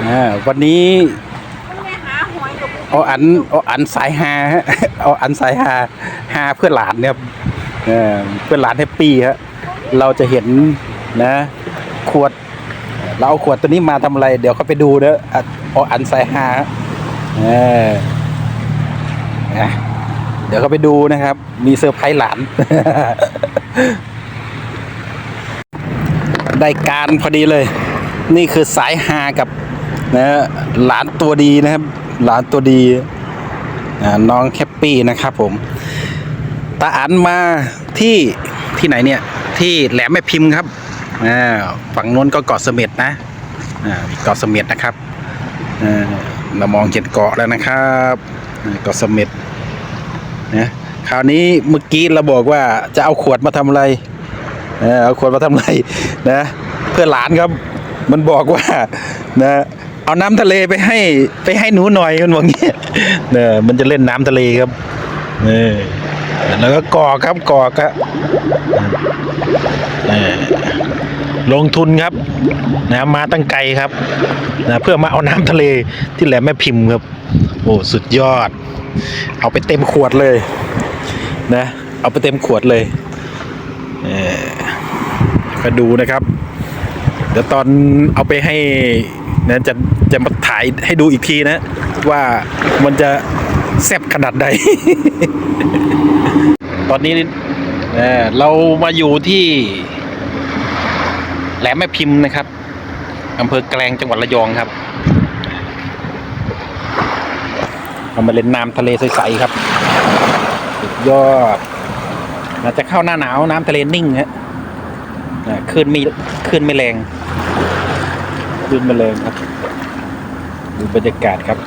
อ่าวันนี้มันแม่หาหอยกับเอาอันเอาอันสายฮาฮะเอาอันสายฮาฮาเพื่อหลานเนี่ยเออเพื่อหลานแฮปปี้ฮะเราจะเห็นนะขวด เราเอาขวดตัวนี้มาทำอะไร เดี๋ยวเขาไปดูเด้อะเอาอันสายฮาเออเดี๋ยวเขาไปดูนะครับ มีเซอร์ไพรส์หลาน ได้การพอดีเลย นี่คือสายฮากับ นะหลานตัวดีนะครับ หลานตัวดีน้องแคปปี้นะครับผมตาอันมาที่ที่ไหนเนี่ย ที่แหลมแม่พิมพ์ครับฝั่งนู้นก็เกาะเสม็ดนะเกาะเสม็ดนะครับเรามองเห็นเกาะแล้วนะครับเกาะเสม็ดนะคราวนี้เมื่อกี้เราบอกว่าจะเอาขวดมาทำอะไรเอาขวดมาทำไรนะ เพื่อหลานครับ มันบอกว่านะ เอาน้ำทะเลไปให้ไปให้หนูหน่อยมันบอกงี้เนอมันจะเล่นน้ำทะเลครับเออแล้วก็กอครับกอกครับลงทุนครับนะมาตั้งไกลครับนะเพื่อมาเอาน้ำทะเลที่แหลมแม่พิมพ์ครับ โอ้สุดยอด เอาไปเต็มขวดเลยนะเอาไปเต็มขวดเลยเอ่อมาดูนะครับเดี๋ยวตอนเอาไปให้ นะจะจะมาถ่ายให้ดูอีกทีนะ ว่ามันจะแซ่บขนาดใด ตอนนี้เเรามาอยู่ที่แหลมแม่พิมพ์นะครับอำเภอแกลงจังหวัดระยองครับเรามาเล่นน้ำทะเลใสๆครับสุดยอดอาจจะเข้าหน้าหนาวน้ำทะเลนิ่งฮะอ่าคลื่นไม่คลื่นไม่แรง คลื่นแมลยครับ ดูบรรยากาศครับ